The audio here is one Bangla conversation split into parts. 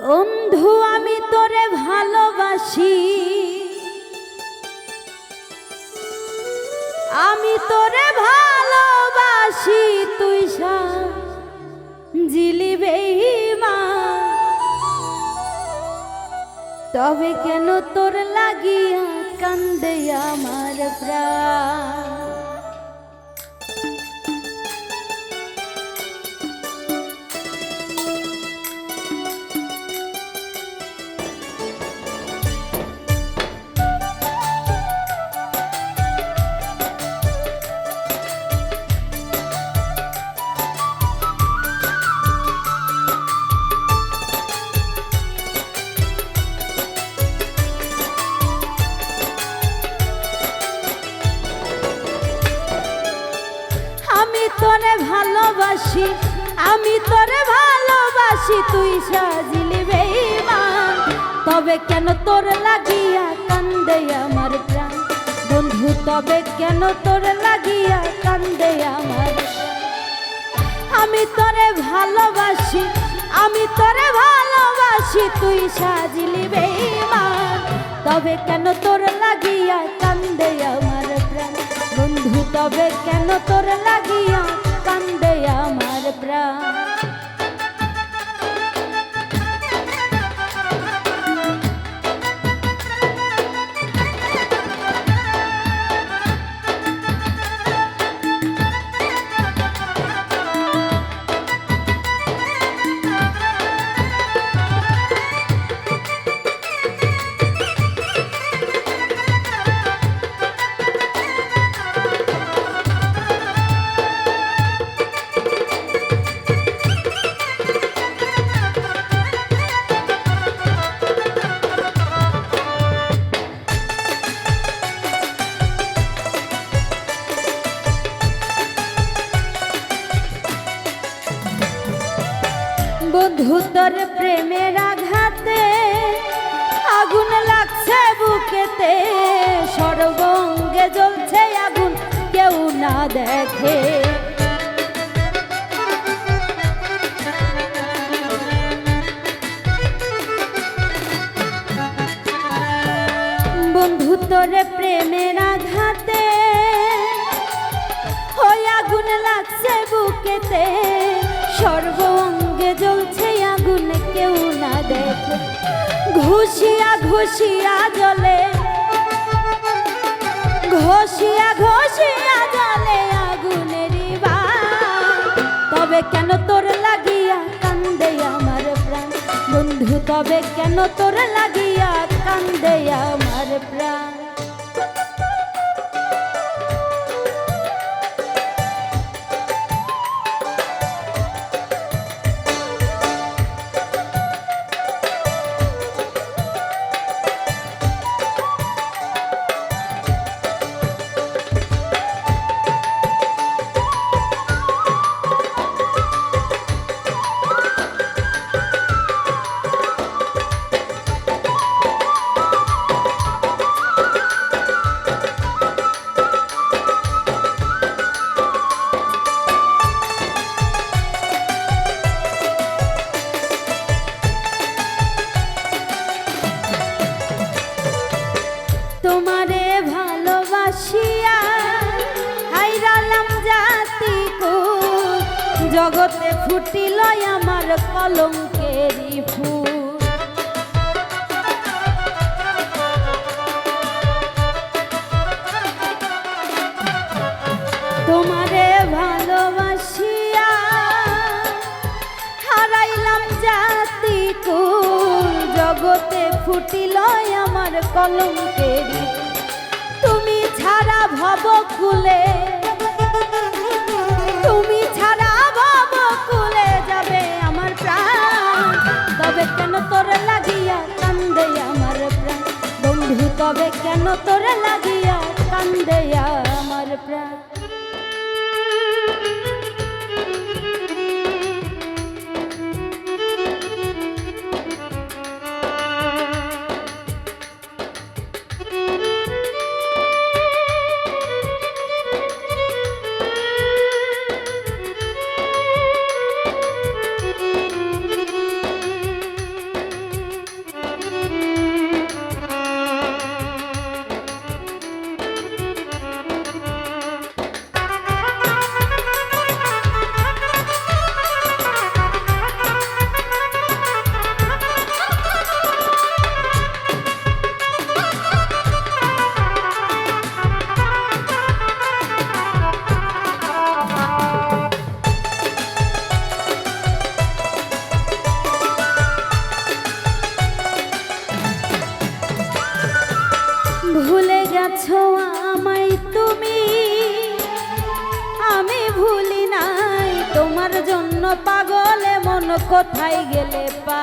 বন্ধু, আমি তোরে ভালোবাসি। আমি তোরে ভালোবাসি, তুই জিলি মা তবে কেন তোর লাগিয়া কান্দে আমার প্রাণ? তোরে ভালোবাসি, আমি তোরে ভালোবাসি, তুই সাজিলি বেইমান তবে কেন তোর লাগিয়া কান্দে আমার প্রাণ? বন্ধু, তবে কেন তোর লাগিয়া কান্দে আমার আমি তোরে ভালোবাসি, আমি তোরে ভালোবাসি, তুই সাজিলি বেইমান তবে কেন তোর লাগিয়া কান্দে আমার প্রাণ? বন্ধু, তবে কেন তোর লাগিয়া কান্দে আমার প্রাণ। বন্ধু তোর প্রেমের আঘাতে আগুন লাগছে বুকেতে। সর্বঙ্গে জ্বলছে আগুন, কেউ না দেখে। বন্ধু তোর ঘুষিয়া ঘুষিয়া জলে ঘষিয়া ঘষিয়া জ্বলে আগুনের তবে কেন তোর লাগিয়া কান্দে আমার প্রাণ? বন্ধু, তবে কেন তোর লাগিয়া কান্দে আমার প্রাণ? জগতে ফুটিল আমার কলঙ্কেরি ফুল। তোমারে ভালোবাসিয়া হারাইলাম জাতি কুল। জগতে ফুটিল আমার কলঙ্কেরি তুমি ছাড়া ভব কুলে তোর লাগিয়া কান্দে আমার প্রাণ। গেছো আমায় তুমি। আমি ভুলি নাই তোমার জন্য পাগলে মন কোথায় গেলে পা।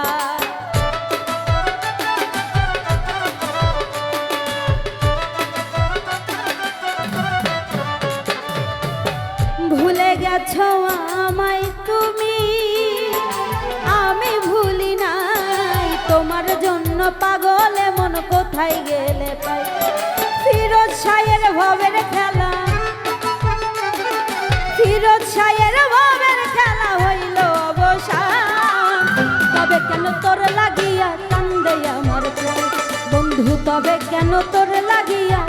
ভুলে গেছো আমায় তুমি। আমি ভুলি নাই তোমার জন্য পাগলে মন কোথায় গেলে পাই শাহের ভবের খেলা ফিরোজ শাহের ভবের খেলা হইল অবসান তবে কেন তোর লাগিয়া কান্দে আমার? বন্ধু, তবে কেন তোর লাগিয়া